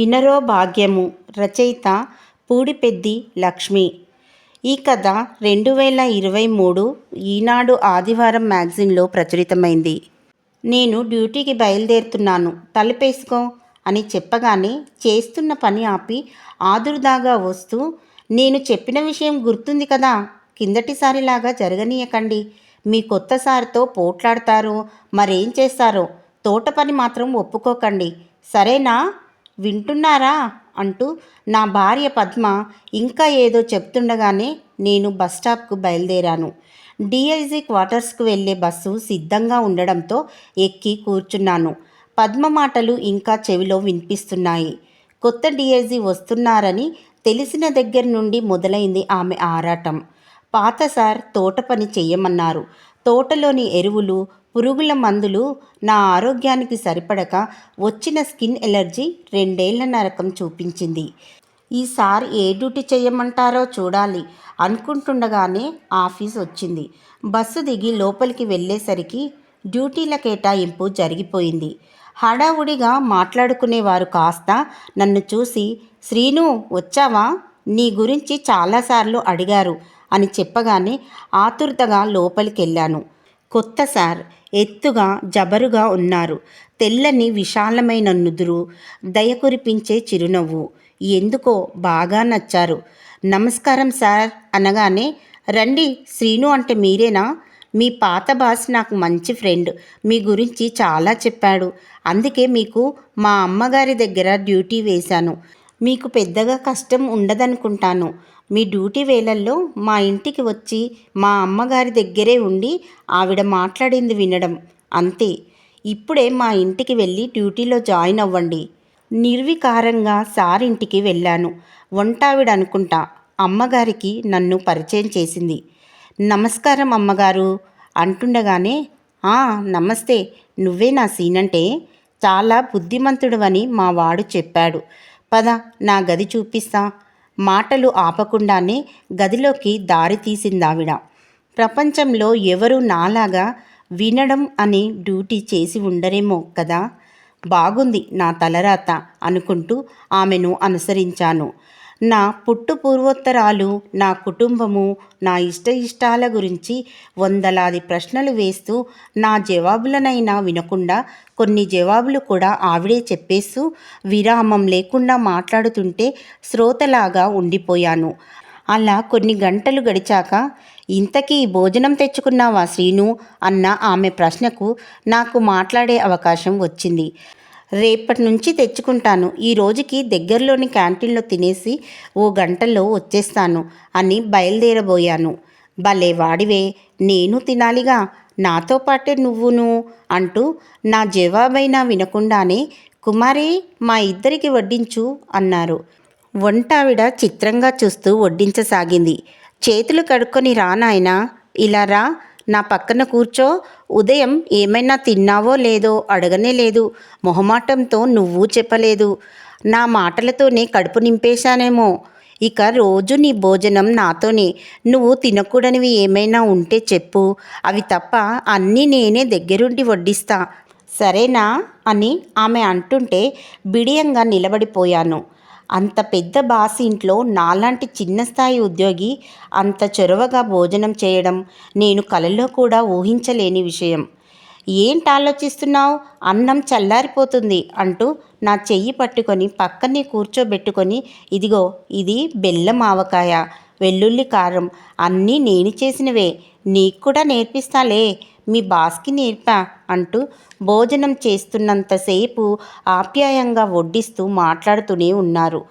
వినరో భాగ్యము రచయిత పూడిపెద్ది లక్ష్మి. ఈ కథ రెండు వేల ఇరవై మూడు ఈనాడు ఆదివారం మ్యాగజిన్లో ప్రచురితమైంది. నేను డ్యూటీకి బయలుదేరుతున్నాను. తలుపేసుకో అని చెప్పగానే చేస్తున్న పని ఆపి ఆదురుదాగా వస్తూ నేను చెప్పిన విషయం గుర్తుంది కదా కిందటిసారిలాగా జరగనీయకండి. మీ కొత్త సారితో పోట్లాడతారో మరేం చేస్తారో తోట పని మాత్రం ఒప్పుకోకండి. సరేనా? వింటున్నారా? అంటూ నా భార్య పద్మ ఇంకా ఏదో చెప్తుండగానే నేను బస్ స్టాప్కు బయలుదేరాను. డిఐజీ క్వార్టర్స్కు వెళ్ళే బస్సు సిద్ధంగా ఉండడంతో ఎక్కి కూర్చున్నాను. పద్మ మాటలు ఇంకా చెవిలో వినిపిస్తున్నాయి. కొత్త డిఐజీ వస్తున్నారని తెలిసిన దగ్గర నుండి మొదలైంది ఆమె ఆరాటం. పాత సార్ తోట పని చేయమన్నారు తోటలోని ఎరువులు పురుగుల మందులు నా ఆరోగ్యానికి సరిపడక వచ్చిన స్కిన్ ఎలర్జీ రెండేళ్ళ నరకం చూపించింది. ఈసారి ఏ డ్యూటీ చేయమంటారో చూడాలి అనుకుంటుండగానే ఆఫీస్ వచ్చింది. బస్సు దిగి లోపలికి వెళ్ళేసరికి డ్యూటీల కేటాయింపు జరిగిపోయింది. హడావుడిగా మాట్లాడుకునేవారు కాస్త నన్ను చూసి శ్రీను వచ్చావా? నీ గురించి చాలాసార్లు అడిగారు అని చెప్పగానే ఆతురతగా లోపలికెళ్ళాను. కొత్త సార్ ఎత్తుగా జబరుగా ఉన్నారు. తెల్లని విశాలమైన నుదురు దయ కురిపించే చిరునవ్వు. ఎందుకో బాగా నచ్చారు. నమస్కారం సార్ అనగానే రండి శ్రీను అంటే మీరేనా? మీ పాత బాస్ నాకు మంచి ఫ్రెండ్. మీ గురించి చాలా చెప్పాడు. అందుకే మీకు మా అమ్మగారి దగ్గర డ్యూటీ వేశాను. మీకు పెద్దగా కష్టం ఉండదనుకుంటాను. మీ డ్యూటీ వేళల్లో మా ఇంటికి వచ్చి మా అమ్మగారి దగ్గరే ఉండి ఆవిడ మాట్లాడింది వినడం. అంతే. ఇప్పుడే మా ఇంటికి వెళ్ళి డ్యూటీలో జాయిన్ అవ్వండి. నిర్వికారంగా సార్ ఇంటికి వెళ్ళాను. వంటావిడ అనుకుంటా అమ్మగారికి నన్ను పరిచయం చేసింది. నమస్కారం అమ్మగారు అంటుండగానే "ఆ, నమస్తే. నువ్వే నా సీనంటే చాలా బుద్ధిమంతుడు అని మా వాడు చెప్పాడు. పద నా గది చూపిస్తా. మాటలు ఆపకుండానే గదిలోకి దారి తీసిందావిడ. ప్రపంచంలో ఎవరు నాలాగా వినడం అనే డ్యూటీ చేసి ఉండరేమో కదా. బాగుంది నా తలరాత అనుకుంటూ ఆమెను అనుసరించాను. నా పుట్టు పూర్వోత్తరాలు నా కుటుంబము నా ఇష్ట ఇష్టాల గురించి వందలాది ప్రశ్నలు వేస్తూ నా జవాబులనైనా వినకుండా కొన్ని జవాబులు కూడా ఆవిడే చెప్పేస్తూ విరామం లేకుండా మాట్లాడుతుంటే శ్రోతలాగా ఉండిపోయాను. అలా కొన్ని గంటలు గడిచాక ఇంతకీ భోజనం తెచ్చుకున్నావా శ్రీను? అన్న ఆమె ప్రశ్నకు నాకు మాట్లాడే అవకాశం వచ్చింది. రేపటి నుంచి తెచ్చుకుంటాను. ఈ రోజుకి దగ్గరలోని క్యాంటీన్లో తినేసి ఓ గంటలో వచ్చేస్తాను అని బయలుదేరబోయాను. భలే వాడివే నేను తినాలిగా నాతో పాటే నువ్వును అంటూ నా జవాబైనా వినకుండానే కుమారి మా ఇద్దరికి వడ్డించు అన్నారు. వంటావిడ చిత్రంగా చూస్తూ వడ్డించసాగింది. చేతులు కడుక్కొని రానాయనా ఇలా రా నా పక్కన కూర్చో. ఉదయం ఏమైనా తిన్నావో లేదో అడగనే లేదు. మొహమాటంతో నువ్వు చెప్పలేదు. నా మాటలతోనే కడుపు నింపేశానేమో. ఇక రోజు నీ భోజనం నాతోనే. నువ్వు తినకూడనివి ఏమైనా ఉంటే చెప్పు. అవి తప్ప అన్నీ నేనే దగ్గరుండి వడ్డిస్తా. సరేనా అని ఆమె అంటుంటే బిడియంగా నిలబడిపోయాను. అంత పెద్ద బాస్ ఇంట్లో నాలాంటి చిన్న స్థాయి ఉద్యోగి అంత చొరవగా భోజనం చేయడం నేను కలలో కూడా ఊహించలేని విషయం. ఏంటి ఆలోచిస్తున్నావు? అన్నం చల్లారిపోతుంది అంటూ నా చెయ్యి పట్టుకొని పక్కనే కూర్చోబెట్టుకొని ఇదిగో ఇది బెల్లం ఆవకాయ వెల్లుల్లి కారం అన్నీ నేను చేసినవే. నీకు కూడా నేర్పిస్తాలే. మీ బాస్కి నేర్పా. అంటూ భోజనం చేస్తున్నంతసేపు ఆప్యాయంగా వడ్డిస్తూ మాట్లాడుతూనే ఉన్నారు.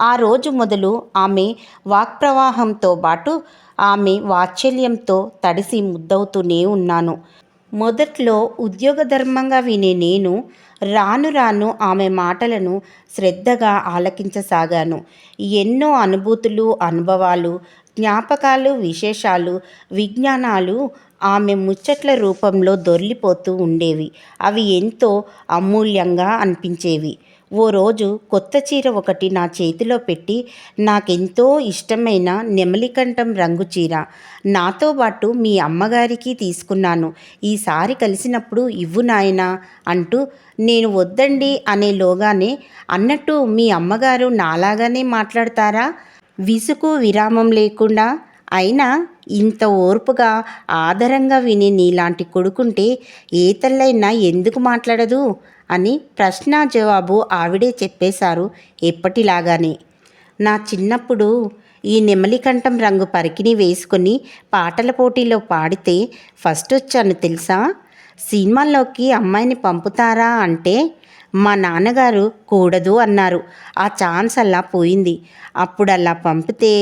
ఆ రోజు మొదలు ఆమె వాక్ప్రవాహంతో పాటు ఆమె వాత్సల్యంతో తడిసి ముద్దవుతూనే ఉన్నాను. మొదట్లో ఉద్యోగ ధర్మంగా వినే నేను రాను రాను ఆమె మాటలను శ్రద్ధగా ఆలకించసాగాను. ఎన్నో అనుభూతులు అనుభవాలు జ్ఞాపకాలు విశేషాలు విజ్ఞానాలు ఆమె ముచ్చట్ల రూపంలో దొర్లిపోతూ ఉండేవి. అవి ఎంతో అమూల్యంగా అనిపించేవి. ఓ రోజు కొత్త చీర ఒకటి నా చేతిలో పెట్టి నాకెంతో ఇష్టమైన నెమలికంఠం రంగు చీర. నాతో పాటు మీ అమ్మగారికి తీసుకున్నాను. ఈసారి కలిసినప్పుడు ఇవ్వు నాయనా అంటూ నేను వద్దండి అనేలోగానే అన్నట్టు మీ అమ్మగారు నాలాగానే మాట్లాడతారా? విసుకు విరామం లేకుండా అయినా ఇంత ఓర్పుగా ఆదరంగా విని నీలాంటి కొడుకుంటే ఏ తల్లైనా ఎందుకు మాట్లాడదు? అని ప్రశ్న జవాబు ఆవిడే చెప్పేశారు ఎప్పటిలాగానే. నా చిన్నప్పుడు ఈ నెమలికంఠం రంగు పరికిని వేసుకొని పాటల పోటీలో పాడితే ఫస్ట్ వచ్చాను తెలుసా? సినిమాల్లోకి అమ్మాయిని పంపుతారా అంటే మా నాన్నగారు కూడదు అన్నారు. ఆ ఛాన్స్ అలా పోయింది. అప్పుడు అలా పంపితే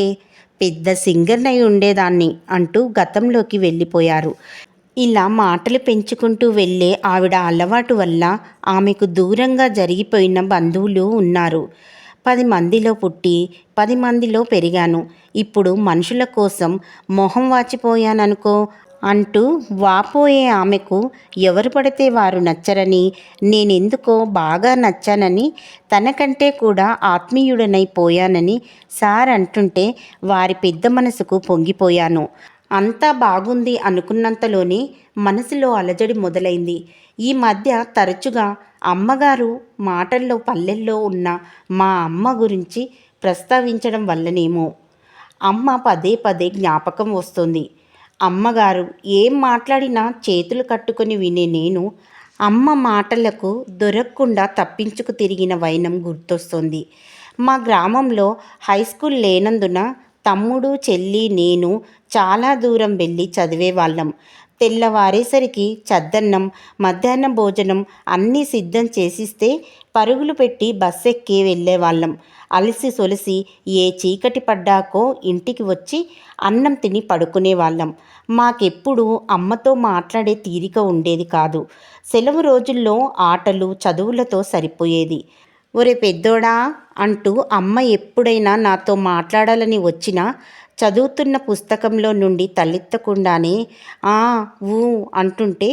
పెద్ద సింగర్నై ఉండేదాన్ని అంటూ గతంలోకి వెళ్ళిపోయారు. ఇలా మాటలు పెంచుకుంటూ వెళ్ళే ఆవిడ అలవాటు వల్ల ఆమెకు దూరంగా జరిగిపోయిన బంధువులు ఉన్నారు. పది మందిలో పుట్టి పది మందిలో పెరిగాను. ఇప్పుడు మనుషుల కోసం మొహం వాచిపోయాననుకో అంటూ వాపోయే ఆమెకు ఎవరు పడితే వారు నచ్చరని నేనెందుకో బాగా నచ్చానని తనకంటే కూడా ఆత్మీయుడనై పోయానని సార్ అంటుంటే వారి పెద్ద మనసుకు పొంగిపోయాను. అంతా బాగుంది అనుకున్నంతలోనే మనసులో అలజడి మొదలైంది. ఈ మధ్య తరచుగా అమ్మగారు మాటల్లో పల్లెల్లో ఉన్న మా అమ్మ గురించి ప్రస్తావించడం వల్లనేమో. అమ్మ పదే పదే జ్ఞాపకం వస్తుంది. అమ్మగారు ఏం మాట్లాడినా చేతులు కట్టుకొని వినే నేను అమ్మ మాటలకు దొరకకుండా తప్పించుకు తిరిగిన వైనం గుర్తొస్తుంది. మా గ్రామంలో హై స్కూల్ లేనందున తమ్ముడు చెల్లి నేను చాలా దూరం వెళ్ళి చదివేవాళ్ళం తెల్లవారేసరికి చద్దన్నం మధ్యాహ్నం భోజనం అన్నీ సిద్ధం చేసిస్తే పరుగులు పెట్టి బస్ ఎక్కి వెళ్ళేవాళ్ళం. అలసి సొలసి ఏ చీకటి పడ్డాకో ఇంటికి వచ్చి అన్నం తిని పడుకునేవాళ్ళం. మాకెప్పుడు అమ్మతో మాట్లాడే తీరిక ఉండేది కాదు. సెలవు రోజుల్లో ఆటలు చదువులతో సరిపోయేది. ఒరే పెద్దోడా అంటూ అమ్మ ఎప్పుడైనా నాతో మాట్లాడాలని వచ్చినా చదువుతున్న పుస్తకంలో నుండి తలెత్తకుండానే ఆ ఊ అంటుంటే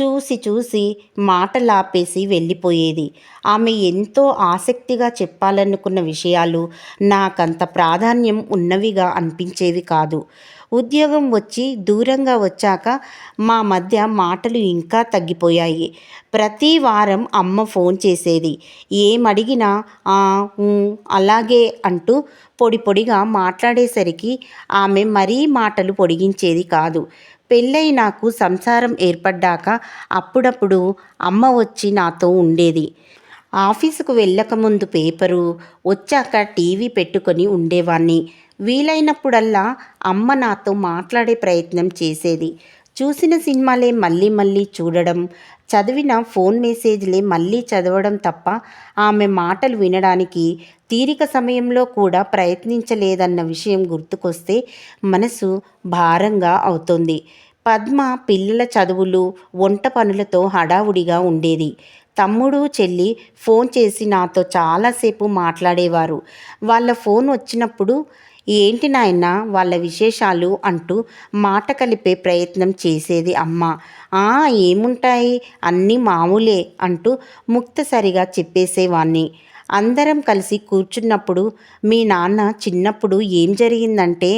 చూసి చూసి మాటలాపేసి వెళ్ళిపోయేది. ఆమె ఎంతో ఆసక్తిగా చెప్పాలనుకున్న విషయాలు నాకంత ప్రాధాన్యం ఉన్నవిగా అనిపించేవి కాదు. ఉద్యోగం వచ్చి దూరంగా వచ్చాక మా మధ్య మాటలు ఇంకా తగ్గిపోయాయి. ప్రతి వారం అమ్మ ఫోన్ చేసేది. ఏమడిగినా ఊ, అలాగే అంటూ పొడి పొడిగా మాట్లాడేసరికి ఆమె మరీ మాటలు పొడిగించేది కాదు. పెళ్ళై నాకు సంసారం ఏర్పడ్డాక అప్పుడప్పుడు అమ్మ వచ్చి నాతో ఉండేది. ఆఫీసుకు వెళ్ళకముందు పేపరు వచ్చాక టీవీ పెట్టుకొని ఉండేవాణ్ణి. వీలైనప్పుడల్లా అమ్మ నాతో మాట్లాడే ప్రయత్నం చేసేది. చూసిన సినిమాలే మళ్ళీ మళ్ళీ చూడడం చదివిన ఫోన్ మెసేజ్లే మళ్ళీ చదవడం తప్ప ఆమె మాటలు వినడానికి తీరిక సమయంలో కూడా ప్రయత్నించలేదన్న విషయం గుర్తుకొస్తే మనసు భారంగా అవుతుంది. పద్మ పిల్లల చదువులు వంట పనులతో హడావుడిగా ఉండేది. తమ్ముడు చెల్లి ఫోన్ చేసి నాతో చాలాసేపు మాట్లాడేవారు. వాళ్ళ ఫోన్ వచ్చినప్పుడు ఏంటి నాయన వాళ్ళ విశేషాలు అంటూ మాట కలిపే ప్రయత్నం చేసేది అమ్మ. ఆ ఏముంటాయి? అన్నీ మామూలే అంటూ ముక్తసరిగా చెప్పేసేవాణ్ణి. అందరం కలిసి కూర్చున్నప్పుడు మీ నాన్న చిన్నప్పుడు ఏం జరిగిందంటే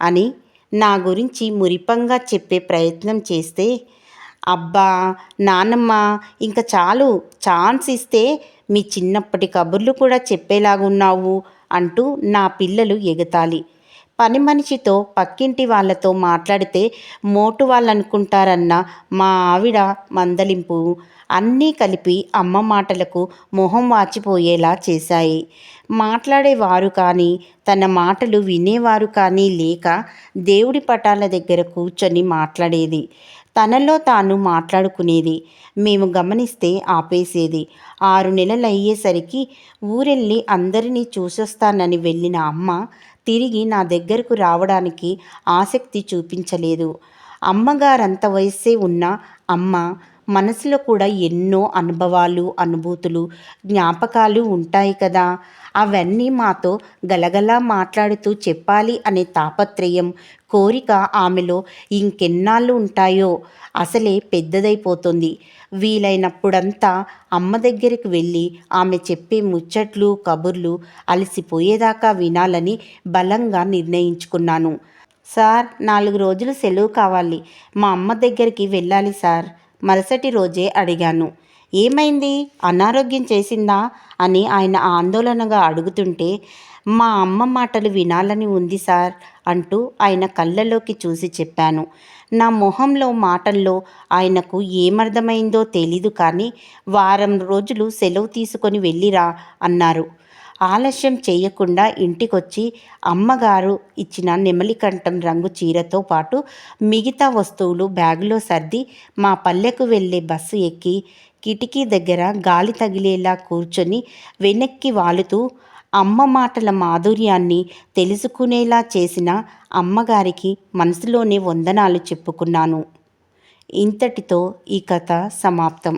అని నా గురించి మురిపంగా చెప్పే ప్రయత్నం చేస్తే అబ్బా నాన్నమ్మ ఇంకా చాలు ఛాన్స్ ఇస్తే మీ చిన్నప్పటి కబుర్లు కూడా చెప్పేలాగున్నావు. అంటూ నా పిల్లలు ఎగతాలి పని మనిషితో పక్కింటి వాళ్ళతో మాట్లాడితే మోటు వాళ్ళనుకుంటారన్న మా ఆవిడ మందలింపు అన్నీ కలిపి అమ్మ మాటలకు మొహం వాచిపోయేలా చేశాయి. మాట్లాడేవారు కానీ తన మాటలు వినేవారు కానీ లేక దేవుడి పటాల దగ్గర కూర్చొని మాట్లాడేది. తనలో తాను మాట్లాడుకునేది. మేము గమనిస్తే ఆపేసేది. ఆరు నెలలు అయ్యేసరికి ఊరెళ్ళి అందరినీ చూసొస్తానని వెళ్ళిన అమ్మ తిరిగి నా దగ్గరకు రావడానికి ఆసక్తి చూపించలేదు. అమ్మగారంత వయస్సే ఉన్న అమ్మ మనసులో కూడా ఎన్నో అనుభవాలు అనుభూతులు జ్ఞాపకాలు ఉంటాయి కదా. అవన్నీ మాతో గలగలా మాట్లాడుతూ చెప్పాలి అనే తాపత్రయం కోరిక ఆమెలో ఇంకెన్నాళ్ళు ఉంటాయో అసలే పెద్దదైపోతుంది. వీలైనప్పుడంతా అమ్మ దగ్గరికి వెళ్ళి ఆమె చెప్పే ముచ్చట్లు కబుర్లు అలసిపోయేదాకా వినాలని బలంగా నిర్ణయించుకున్నాను. సార్ నాలుగు రోజులు సెలవు కావాలి. మా అమ్మ దగ్గరికి వెళ్ళాలి సార్. మరుసటి రోజే అడిగాను. ఏమైంది? అనారోగ్యం చేసిందా? అని ఆయన ఆందోళనగా అడుగుతుంటే మా అమ్మ మాటలు వినాలని ఉంది సార్ అంటూ ఆయన కళ్ళలోకి చూసి చెప్పాను. నా మొహంలో మాటల్లో ఆయనకు ఏమర్థమైందో తెలీదు కానీ వారం రోజులు సెలవు తీసుకొని వెళ్ళిరా అన్నారు. ఆలస్యం చేయకుండా ఇంటికొచ్చి అమ్మగారు ఇచ్చిన నెమలికంఠం రంగు చీరతో పాటు మిగతా వస్తువులు బ్యాగులో సర్ది మా పల్లెకు వెళ్ళే బస్సు ఎక్కి కిటికీ దగ్గర గాలి తగిలేలా కూర్చొని వెనక్కి వాలుతూ అమ్మ మాటల మాధుర్యాన్ని తెలుసుకునేలా చేసిన అమ్మగారికి మనసులోనే వందనాలు చెప్పుకున్నాను. ఇంతటితో ఈ కథ సమాప్తం.